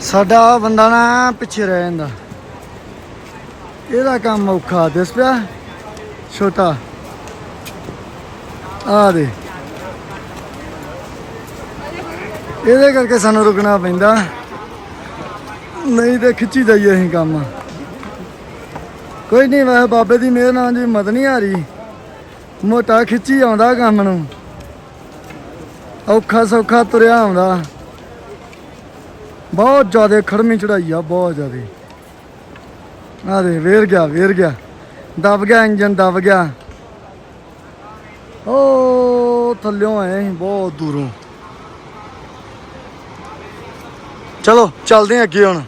ਸਾਡਾ ਬੰਦਾ ਨਾ ਪਿੱਛੇ ਰਹਿ ਜਾਂਦਾ। ਇਹਦਾ ਕੰਮ ਔਖਾ ਦਿਸ ਪਿਆ, ਛੋਟਾ। ਆ ਦੇ। ਇਹਦੇ ਕਰਕੇ ਸਾਨੂੰ ਰੁਕਣਾ ਪੈਂਦਾ। ਨਹੀਂ ਤੇ ਖਿੱਚੀ ਜਾਈਏ ਅਸੀਂ ਕੰਮ। ਕੋਈ ਨਹੀਂ, ਵੈਸੇ ਬਾਬੇ ਦੀ ਮਿਹਰ ਨਾਲ ਜੀ ਹਿੰਮਤ ਨਹੀਂ ਆ ਰਹੀ ਮੋਟਾ ਖਿੱਚੀ ਆਉਂਦਾ ਕੰਮ ਨੂੰ। ਔਖਾ ਸੌਖਾ ਤੁਰਿਆ ਆਉਂਦਾ। ਬਹੁਤ ਜ਼ਿਆਦਾ ਖੜਮੀ ਚੜਾਈ ਆ, ਬਹੁਤ ਜ਼ਿਆਦਾ। ਆ ਦੇ ਵੇਰ ਗਿਆ ਵੇਰ ਗਿਆ। ਦਬ ਗਿਆ ਇੰਜਨ ਦਬ ਗਿਆ। ਓ, ਥੱਲਿਓਂ ਆਏ ਬਹੁਤ ਦੂਰੋਂ। ਚਲੋ, ਚੱਲਦੇ ਹਾਂ ਅੱਗੇ ਹੁਣ।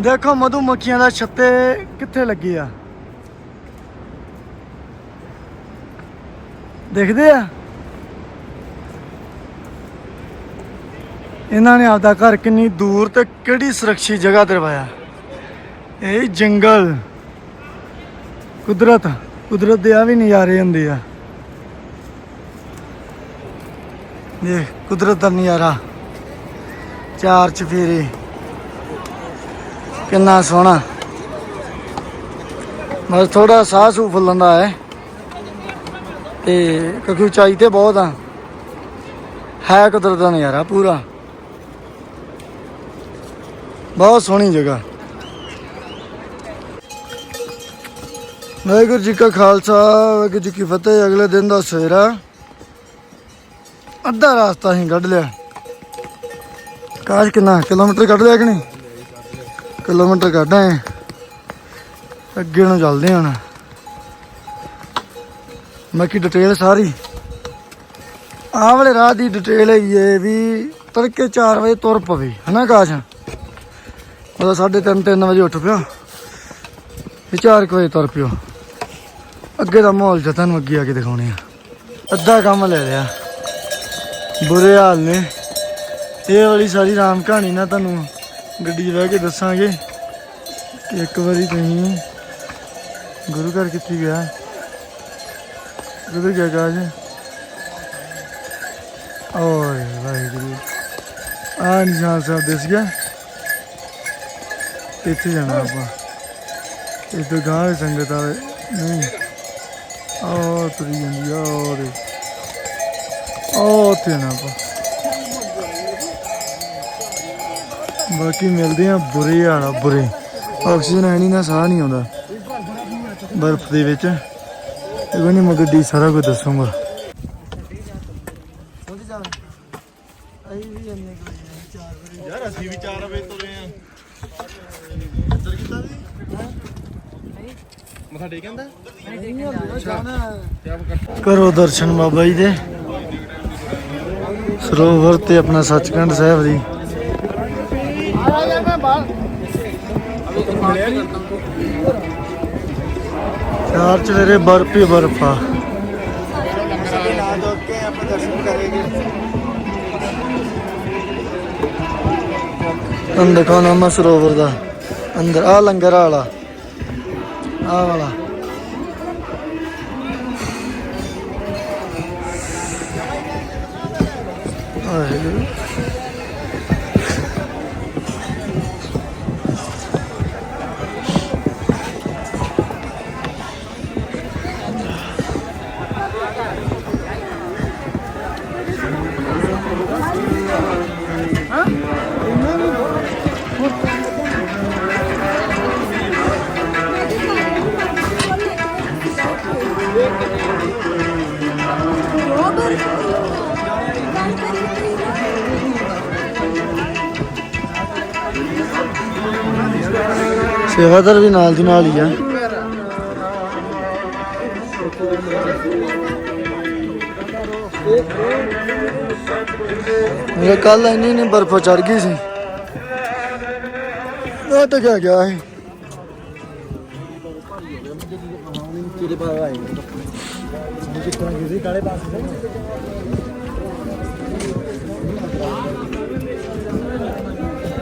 ਦੇਖੋ, ਮਧੂ ਮੱਖੀਆਂ ਦਾ ਛੱਤੇ ਕਿੱਥੇ ਲੱਗੇ ਆ? ਦੇਖਦੇ ਆ। ਇਹਨਾਂ ਨੇ ਆਪਦਾ ਘਰ ਕਿੰਨੀ ਦੂਰ ਤੇ ਕਿਹੜੀ ਸੁਰੱਖਿਅਤ ਜਗ੍ਹਾ ਤੇ ਰਵਾਇਆ ਇਹ ਜੰਗਲ। ਕੁਦਰਤ। ਕੁਦਰਤ ਦੇ ਆ ਵੀ ਨਜ਼ਾਰੇ ਹੁੰਦੇ ਆ। ਦੇਖ, ਕੁਦਰਤ ਦਾ ਨਜ਼ਾਰਾ। ਚਾਰ ਚਫੇਰੇ। ਕਿੰਨਾ ਸੋਹਣਾ। ਬਸ ਥੋੜਾ ਸਾਹ ਸੂ ਫੁੱਲਣ ਦਾ ਹੈ। ਤੇ ਕਿਉਂਕਿ ਉਚਾਈ ਤੇ ਬਹੁਤ ਆ। ਹੈ ਕੁਦਰਤ ਦਾ ਨਜ਼ਾਰਾ ਪੂਰਾ। ਬਹੁਤ ਸੋਹਣੀ ਜਗ੍ਹਾ। ਵਾਹਿਗੁਰੂ ਜੀ ਕਾ ਖਾਲਸਾ, ਵਾਹਿਗੁਰੂ ਜੀ ਕੀ ਫਤਿਹ, ਅਗਲੇ ਦਿਨ ਦਾ ਸਵੇਰਾ। ਅੱਧਾ ਰਾਸਤਾ ਅਸੀਂ ਕੱਢ ਲਿਆ। ਕਾਸ਼ ਕਿੰਨਾ, ਕਿਲੋਮੀਟਰ ਕੱਢ ਲਿਆ ਕਿ ਨਹੀਂ? ਕਿਲੋਮੀਟਰ ਕੱਢਾਂ ਆਏ ਅੱਗੇ ਨੂੰ ਚੱਲਦੇ ਹਾਂ ਹੁਣ। ਬਾਕੀ ਡਿਟੇਲ ਸਾਰੀ। ਆਹ ਵਾਲੇ ਰਾਹ ਦੀ ਡਿਟੇਲ ਹੈਗੀ ਹੈ ਵੀ ਤੜਕੇ 4 ਵਜੇ ਤੁਰ ਪਵੇ, ਹਨਾ ਕਾਸ਼? ਉਹਦਾ ਸਾਢੇ ਤਿੰਨ ਤਿੰਨ ਵਜੇ ਉੱਠ ਪਿਓ ਵੀ 4 ਵਜੇ ਤੁਰ ਪਿਓ। ਅੱਗੇ ਦਾ ਮਾਹੌਲ ਜਿਹਾ ਤੁਹਾਨੂੰ ਅੱਗੇ ਆ ਕੇ ਦਿਖਾਉਣੇ ਆ। ਅੱਧਾ ਕੰਮ ਲੈ ਲਿਆ। ਬੁਰੇ ਹਾਲ ਨੇ। ਇਹ ਵਾਲੀ ਸਾਰੀ ਰਾਮ ਕਹਾਣੀ ਨਾ ਤੁਹਾਨੂੰ ਗੱਡੀ 'ਚ ਬਹਿ ਕੇ ਦੱਸਾਂਗੇ। ਕਿ ਇੱਕ ਵਾਰੀ ਤੁਸੀਂ ਗੁਰੂ ਘਰ ਕਿੱਥੇ ਗਿਆ? ਗੁਰੂ ਗਿਆ ਕਾਜ? ਓਏ ਵਾਹਿਗੁਰੂ। ਆ ਨਿਸ਼ਾਨ ਸਾਹਿਬ ਦਿਸ ਗਿਆ। ਇੱਥੇ ਜਾਣਾ ਆਪਾਂ। ਇਹ ਗਾਂ ਸੰਗਤ ਆਵੇ ਨਹੀਂ ਆ ਤੁਰੀ ਜਾਂਦੀ ਆ ਔਰ ਉਹ ਤੇ ਨਾ ਆਪਾਂ। ਬਾਕੀ ਮਿਲਦੇ ਆ ਬੁਰੇ ਹਾਲਾ ਬੁਰੇ। ਆਕਸੀਜਨ ਹੈ ਨਹੀਂ ਨਾ, ਸਾਹ ਨਹੀਂ ਆਉਂਦਾ। ਬਰਫ਼ ਦੇ ਵਿੱਚ। ਇਹ ਕੋਈ ਨਹੀਂ ਮੈਂ ਗੱਡੀ ਸਾਰਾ ਕੁਝ ਦੱਸੂਗਾ ਯਾਰ ਅਸੀਂ ਵੀ 4 ਵਜੇ ਤੁਰੇ ਆ ਮੱਥਾ ਟੇਕ ਜਾਂਦਾ ਕਰੋ ਦਰਸ਼ਨ ਬਾਬਾ ਜੀ ਦੇ। ਸਰੋਵਰ ਤੇ ਆਪਣਾ ਸੱਚਖੰਡ ਸਾਹਿਬ ਦੀ ਚਾਰ ਚਵੇਰੇ ਬਰਫ ਹੀ ਬਰਫ ਆ। ਅੰਦਰ ਦੇਖੋ ਨਾਮਾ ਸਰੋਵਰ ਦਾ। ਅੰਦਰ ਆ ਲੰਗਰ ਵਾਲਾ। ਆ ਵਾਲਾ। ਵਾਹਿਗੁਰੂ ਸੇਵਾਦਾਰ ਵੀ ਨਾਲ ਦੀ ਨਾਲ ਹੀ ਆ। ਮੇਰੇ ਕੱਲ ਇੰਨੀ ਨਹੀਂ ਬਰਫ਼ ਚੜ ਗਈ ਸੀ। ਉਹ ਤਾਂ ਕਿਆ ਗਿਆ ਹੈ ਤੇਰੇ ਬਾਅਦ ਆਏ ਜਿਸ ਤਰ੍ਹਾਂ ਕਾਲੇ ਪਾਸੇ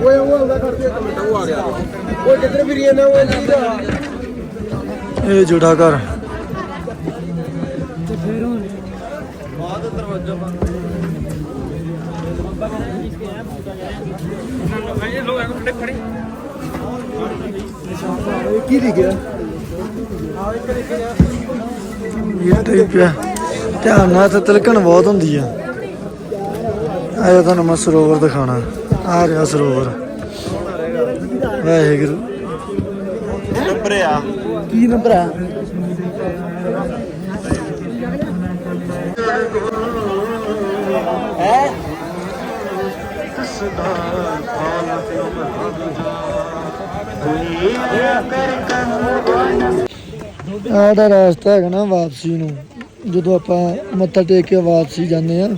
ਓਏ ਉਹ ਉਹਦਾ ਕਰਦੇ ਕਮੈਂਟ ਉਹ ਆ ਗਿਆ ਓਏ ਕਿੱਧਰ ਫਿਰੀ ਜਾਂਦਾ ਓਏ ਲੀਦਾ ਇਹ ਜੁੜਾ ਘਰ। ਕੀ ਦੀ ਗਿਆ? ਇਹ ਤੇ ਪਿਆ ਧਿਆਨ ਨਾਲ ਤੇ ਤਿਲਕਣ ਬਹੁਤ ਹੁੰਦੀ ਆ। ਆਇਆ ਤੁਹਾਨੂੰ ਮੈਂ ਸਰੋਵਰ ਦਿਖਾਣਾ ਆ ਰਿਹਾ ਸਰੋਵਰ। ਵਾਹਿਗੁਰੂ। ਨੰਬਰ ਆ। ਕੀ ਨੰਬਰ ਆ? ਆੜਾ ਰਸਤਾ ਹੈਗਾ ਨਾ ਵਾਪਸੀ ਨੂੰ। ਜਦੋਂ ਆਪਾਂ ਮੱਥਾ ਟੇਕ ਕੇ ਵਾਪਸੀ ਜਾਂਦੇ ਆ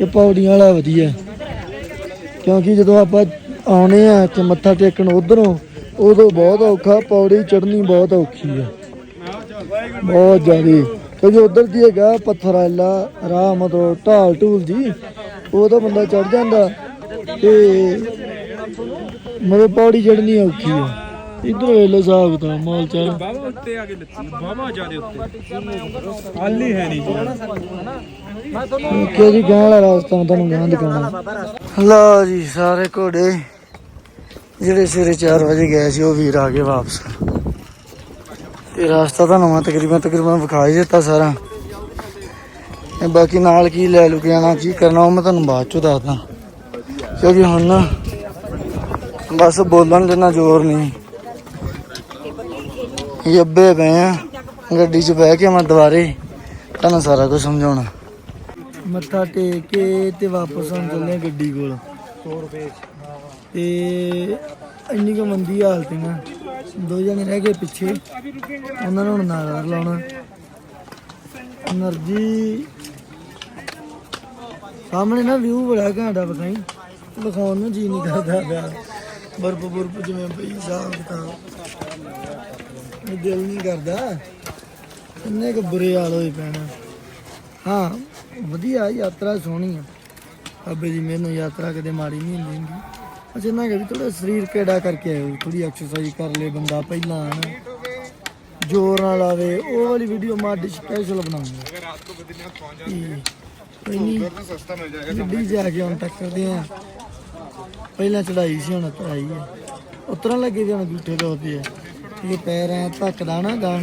ਇਹ ਪੌੜੀਆਂ ਵਾਲਾ ਵਧੀਆ। ਕਿਉਂਕਿ ਜਦੋਂ ਆਪਾਂ ਆਉਣੇ ਆ ਤੇ ਮੱਥਾ ਟੇਕਣ ਉਧਰੋਂ, ਉਦੋਂ ਬਹੁਤ ਔਖਾ, ਪੌੜੀ ਚੜ੍ਹਨੀ ਬਹੁਤ ਔਖੀ ਆ। ਬਹੁਤ ਜ਼ਿਆਦੀ। ਕਿਉਂਕਿ ਉਧਰ ਦੀ ਹੈਗਾ ਪੱਥਰ ਵਾਲਾ ਰਾਹ ਮਤਲਬ ਢਾਲ ਢੂਲ ਜੀ, ਉਹ ਤਾਂ ਬੰਦਾ ਚੜ ਜਾਂਦਾ ਤੇ ਮਤਲਬ ਪੌੜੀ ਚੜ੍ਹਨੀ ਔਖੀ ਆ। ਇਧਰ ਵੇਲੇ ਹਿਸਾਬ ਤਾਂ ਮਾਲ ਚੱਲ ਬਾਬਾ ਉੱਤੇ ਆ ਕੇ ਲੱਤੀ ਬਾਬਾ ਜਿਆਦੇ ਉੱਤੇ। ਹੱਲ ਹੀ ਨਹੀਂ ਕਿ ਜੀ ਗਾਂ ਵਾਲਾ ਰਸਤਾ ਮੈਂ ਤੁਹਾਨੂੰ ਗਾਂ ਦਿਖਾਉਣਾ। ਲਓ ਜੀ ਸਾਰੇ ਘੋੜੇ ਜਿਹੜੇ ਸਵੇਰੇ 4 ਵਜੇ ਗਏ ਸੀ ਉਹ ਵੀਰ ਆ ਗਏ ਵਾਪਸ। ਤੇ ਰਸਤਾ ਤੁਹਾਨੂੰ ਮੈਂ ਤਕਰੀਬਨ ਤਕਰੀਬਨ ਵਿਖਾ ਹੀ ਦਿੱਤਾ ਸਾਰਾ। ਬਾਕੀ ਨਾਲ ਕੀ ਲੈ ਲੁ ਕੇ ਆਣਾ ਕੀ ਕਰਨਾ ਉਹ ਮੈਂ ਤੁਹਾਨੂੰ ਬਾਅਦ ਚੋਂ ਦੱਸਦਾ। ਕਿਉਂਕਿ ਹੁਣ ਨਾ ਬਸ ਬੋਲਣ ਦੇ ਨਾਲ ਜ਼ੋਰ ਨਹੀਂ। ਜੱਬੇ ਗਏ ਆ। ਗੱਡੀ 'ਚ ਬਹਿ ਕੇ ਮੈਂ ਦੁਬਾਰੇ ਤੁਹਾਨੂੰ ਸਾਰਾ ਕੁਝ ਸਮਝਾਉਣਾ। ਮੱਥਾ ਟੇਕ ਕੇ ਤੇ ਵਾਪਸ ਆਉਣ ਚੱਲੇ ਗੱਡੀ ਕੋਲ। ਤੇ ਇੰਨੀ ਕੁ ਮੰਦੀ ਹਾਲਤ ਹੈ ਨਾ, ਦੋ ਜਣੇ ਰਹਿ ਗਏ ਪਿੱਛੇ। ਉਹਨਾਂ ਨੂੰ ਨਾਰਾ ਲਾਉਣਾ। એનર્ਜੀ ਸਾਹਮਣੇ ਨਾ ਵਿਊ ਬੜਾ ਘਾਟਾ ਬਖਾਈ ਲਿਖਾਉਣ ਨੂੰ ਜੀ ਨਹੀਂ ਕਰਦਾ ਪਿਆ। ਬਰਪ ਜਿਵੇਂ ਪਈ ਸਾਹ ਕਿਤਾਬ ਦਿਲ ਨਹੀਂ ਕਰਦਾ। ਇੰਨੇ ਕੁ ਬੁਰੇ ਹਾਲ ਹੋਏ ਪੈਣਾ। ਹਾਂ, ਵਧੀਆ, ਯਾਤਰਾ ਸੋਹਣੀ ਆ। ਬਾਬੇ ਦੀ ਮੈਨੂੰ ਯਾਤਰਾ ਕਦੇ ਮਾੜੀ ਨਹੀਂ ਹੁੰਦੀ ਅੱਛਾ ਨਾ ਕਿ ਥੋੜਾ ਸਰੀਰ ਕਿਹੜਾ ਕਰਕੇ ਆਇਓ ਥੋੜੀ ਐਕਸਰਸਾਈਜ਼ ਕਰ ਲੇ ਬੰਦਾ ਪਹਿਲਾਂ ਜ਼ੋਰ ਨਾਲ ਆਵੇ, ਉਹ ਵਾਲੀ ਵੀਡੀਓ ਮੈਂ ਸਪੈਸ਼ਲ ਬਣਾਉਂਗਾ ਰਾਤ ਕੋ ਬਦਨੀਆ ਪਹੁੰਚ ਜਾਏ ਕੋਈ ਨਹੀਂ ਸਸਤਾ ਮਿਲ ਜਾਏਗਾ ਗੱਡੀ ਜਾ ਕੇ ਹੁਣ ਟੱਕਰਦੇ ਆ। ਪਹਿਲਾਂ ਚੜਾਈ ਸੀ, ਹੁਣ ਉਤਰਾਈ ਹੈ ਉਤਰਨ ਲੱਗੇ ਤੇ ਹੁਣ ਗੁੱਠੇ ਤੋਂ। ਪਏ ਇਹ ਪੈਰ ਐ ਧੱਕਦਾ ਨਾ ਗਾਂ।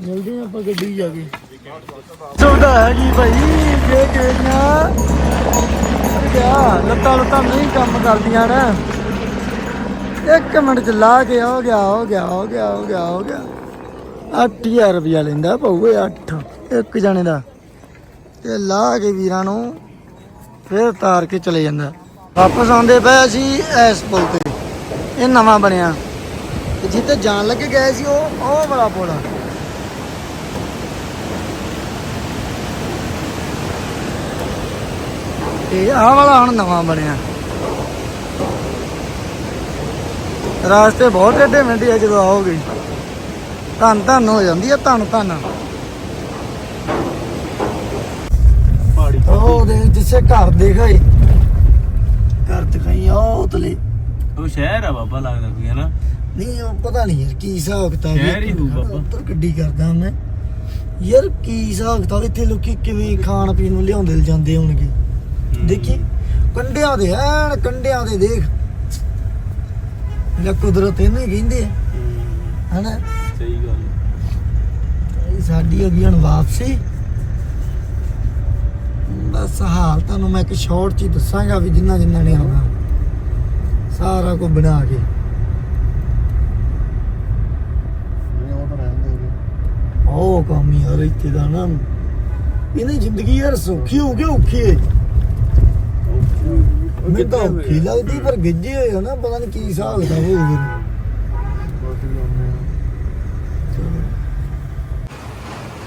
ਮਿਲਦੇ ਆਪਾਂ ਗੱਡੀ ਜਾ ਕੇ। ਸੁਵਿਧਾ ਹੈਗੀ ਭਾਈ, ਜੇ ਕਿਹੜੀਆਂ ਕਿਆ ਲੱਤਾਂ ਲੱਤਾਂ ਨਹੀਂ ਕੰਮ ਕਰਦੀਆਂ ਨਾ। ਇੱਕ ਮਿੰਟ ਚ ਲਾ ਕੇ ਹੋ ਗਿਆ ਹੋ ਗਿਆ ਹੋ ਗਿਆ ਹੋ ਗਿਆ ਹੋ ਗਿਆ। 8000 ਰੁਪਇਆ ਲੈਂਦਾ ਪਊਏ 8 ਇੱਕ ਜਣੇ ਦਾ। ਤੇ ਲਾ ਕੇ ਵੀਰਾਂ ਨੂੰ, ਫਿਰ ਤਾਰ ਕੇ ਚਲੇ ਜਾਂਦਾ। ਵਾਪਸ ਆਉਂਦੇ ਪਏ ਅਸੀਂ ਇਸ ਪੁਲ ਤੇ। ਇਹ ਨਵਾਂ ਬਣਿਆ। ਤੇ ਜਿੱਤੇ ਜਾਣ ਲੱਗੇ ਗਏ ਸੀ ਉਹ ਉਹ ਵਾਲਾ ਪੁਲ ਤੇ ਆਹ ਵਾਲਾ ਹੁਣ ਨਵਾਂ ਬਣਿਆ। ਰਾਸਤੇ ਬਹੁਤ ਟੇਢੇ ਮੇਢੇ ਆ ਜਦੋਂ ਆਓਗੇ। ਧੰਨ ਧੰਨ ਹੋ ਜਾਂਦੀ ਆ ਧੰਨ ਧੰਨ। ਉਹ ਦੇ ਜਿਸੇ ਘਰ ਦਿਖਾਈ। ਘਰ ਦਿਖਾਈ ਉਹ ਉਤਲੇ। ਉਹ ਸ਼ਹਿਰ ਆ ਬਾਬਾ ਲੱਗਦਾ ਕੋਈ ਹਨਾ? ਨਹੀਂ ਉਹ ਪਤਾ ਨਹੀਂ ਯਾਰ ਕੀ ਹਿਸਾਬ ਕਿਤਾਬ ਹੈ। ਸ਼ਹਿਰ ਹੀ ਹੋਊ ਬਾਬਾ। ਉੱਧਰ ਗੱਡੀ ਕਰਦਾ ਮੈਂ। ਯਾਰ ਕੀ ਹਿਸਾਬ ਕਿਤਾਬ ਇੱਥੇ ਲੋਕੀ ਕਿਵੇਂ ਖਾਣ ਪੀਣ ਨੂੰ ਲਿਆਉਂਦੇ ਜਾਂਦੇ ਹੋਣਗੇ? ਦੇਖੀ ਕੰਡਿਆਂ ਦੇ ਐਨ ਕੰਡਿਆਂ ਦੇ ਦੇਖ। ਲੈ ਕੁਦਰਤ ਇਹਨੂੰ ਹੀ ਕਹਿੰਦੇ ਆ। ਹਨਾ? ਸਹੀ ਗੱਲ ਇਹ ਸਾਡੀ ਹੋ ਗਈ ਹੁਣ ਵਾਪਸੀ। ਬਸ ਹਾਲ ਤੁਹਾਨੂੰ ਮੈਂ ਇੱਕ ਸ਼ਾਰਟ ਚ ਹੀ ਦੱਸਾਂਗਾ ਵੀ ਜਿੰਨਾ ਜਿੰਨਾ ਨੇ ਆਉਣਾ। ਸਾਰਾ ਕੁਝ ਬਣਾ ਕੇ। ਉਹ ਕੰਮ ਯਾਰ ਇੱਥੇ ਦਾ ਨਾ। ਇਹਨੇ ਜ਼ਿੰਦਗੀ ਯਾਰ ਸੌਖੀ ਹੋ ਗਈ ਔਖੀ ਹੈ ਮੈਂ ਤਾਂ ਔਖੀ ਲੱਗਦੀ ਪਰ ਗਿੱਜੇ ਹੋਏ ਆ ਨਾ ਪਤਾ ਨਹੀਂ ਕੀ ਹਿਸਾਬ ਦਾ ਹੋਊਗਾ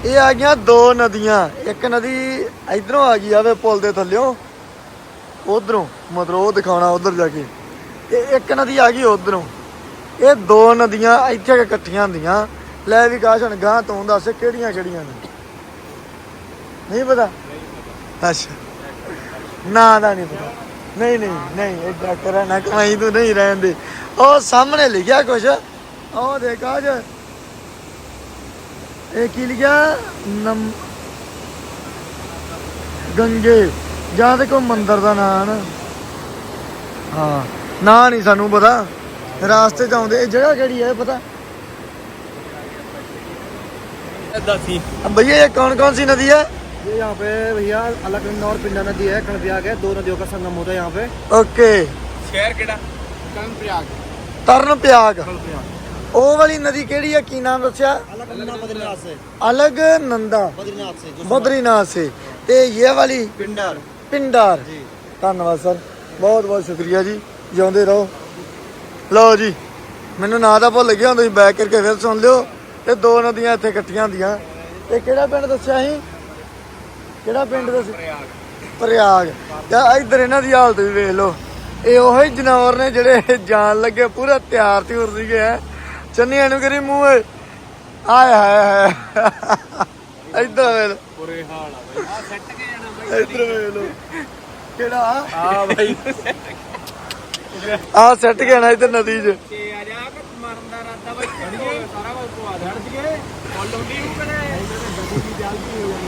ਇਹ ਆ ਗਈਆਂ ਦੋ ਨਦੀਆਂ। ਇੱਕ ਨਦੀ ਇਧਰੋਂ ਆ ਗਈ ਆਵੇ ਪੁਲ ਦੇ ਥੱਲਿਓਂ। ਉਧਰੋਂ ਮਤਲਬ ਉਹ ਦਿਖਾਉਣਾ ਉਧਰ ਜਾ ਕੇ। ਤੇ ਇੱਕ ਨਦੀ ਆ ਗਈ ਉਧਰੋਂ। ਇਹ ਦੋ ਨਦੀਆਂ ਇੱਥੇ ਇਕੱਠੀਆਂ ਹੁੰਦੀਆਂ। ਲੈ ਵੀ ਕਾਸ਼ ਗਾਂ ਤੋਂ ਦੱਸ ਕਿਹੜੀਆਂ ਕਿਹੜੀਆਂ ਨੇ? ਨਹੀਂ ਪਤਾ? ਅੱਛਾ। ਨਾ ਨਾ ਨਹੀਂ ਪਤਾ। ਨਹੀਂ ਨਹੀਂ ਨਹੀਂ ਏਦਾਂ ਕਰਾਂ ਨਾ, ਕਮਾਈ ਤੂੰ ਨਹੀਂ ਰਹਿਣ ਉਹ ਸਾਹਮਣੇ ਲਿਖਿਆ ਕੁਛ। ਉਹ ਦੇ ਕਾਜ ਇਹ ਕੀ ਲਿਖਿਆ? ਨਮ ਗੰਗੇ। ਜਾਂ ਤੇ ਕੋਈ ਮੰਦਿਰ ਦਾ ਨਾਂ ਨਾ। ਹਾਂ। ਨਾਂ ਨਹੀਂ ਸਾਨੂੰ ਪਤਾ ਰਾਸਤੇ ਚ ਆਉਂਦੇ ਇਹ ਜਗ੍ਹਾ ਕਿਹੜੀ ਹੈ ਇਹ ਪਤਾ दासी अब भैया ये कौन कौन सी नदी है ये यहाँ पे भैया अलग और पिंडा नदी है कणप्रयाग है दो नदियों का संगम होता है यहाँ पे ओके शहर केड़ा कणप्रयाग ਤਰਨ ਪਿਆਗ कणप्रयाग ਉਹ ਵਾਲੀ ਨਦੀ ਕਿਹੜੀ ਹੈ ਕੀ ਨਾਮ ਦੱਸਿਆ अलग नंदा बद्रीनाथ से ਅਲਗ ਨੰਦਾ बद्रीनाथ से जो ਬਦਰੀਨਾਥ ਸੇ ਤੇ ਇਹ ਵਾਲੀ पिंडर ਪਿੰਡਾਰ जी ਧੰਨਵਾਦ ਸਰ ਬਹੁਤ ਬਹੁਤ ਸ਼ੁਕਰੀਆ ਜੀ ਜਿਉਂਦੇ ਰਹੋ। ਲਓ ਜੀ ਮੈਨੂੰ ਨਾਂ ਤਾਂ ਭੁੱਲ ਗਿਆ ਤੁਸੀਂ ਬੈਕ ਕਰਕੇ ਫਿਰ ਸੁਣ ਲਿਓ। ਇਹ ਦੋ ਨਦੀਆਂ ਇੱਥੇ ਇਕੱਠੀਆਂ ਹੁੰਦੀਆਂ। ਇਹ ਕਿਹੜਾ ਪਿੰਡ ਦੱਸਿਆ ਸੀ? ਕਿਹੜਾ ਪਿੰਡ ਦੱਸਿਆ? ਪ੍ਰਯਾਗ। ਯਾ ਇਧਰ ਇਹਨਾਂ ਦੀ ਹਾਲਤ ਵੀ ਵੇਖ ਲਓ। ਇਹ ਉਹੀ ਜਨੌਰ ਨੇ ਜਿਹੜੇ ਜਾਣ ਲੱਗੇ ਪੂਰਾ ਤਿਆਰ ਤਿਉਰ ਸੀਗੇ ਚੰਨੀਆਂ ਨੂੰ ਕਰੀ ਮੂੰਹ ਆਏ ਹਾਏ ਹਾਏ। ਇਧਰ ਵੇਖ ਪੂਰੇ ਹਾਲ ਆ ਬਾਈ। ਆ ਸੱਟ ਕੇ ਜਾਣਾ ਬਾਈ। ਇਧਰ ਵੇਖ ਲਓ। ਕਿਹੜਾ? ਆ ਬਾਈ। ਆ ਸੱਟ ਗਿਆ ਨਾ ਇੱਧਰ ਨਦੀ 'ਚ। ਤੇ ਆ ਜਾ ਮਾਰਨ ਦਾ ਰਾਦਾ ਬਈ ਸਾਰਾ ਕੁਝ ਪਵਾ ਦੇਣਗੇ ਫੁੱਲ ਹੁੰਦੀ ਉਹ ਕਦੇ।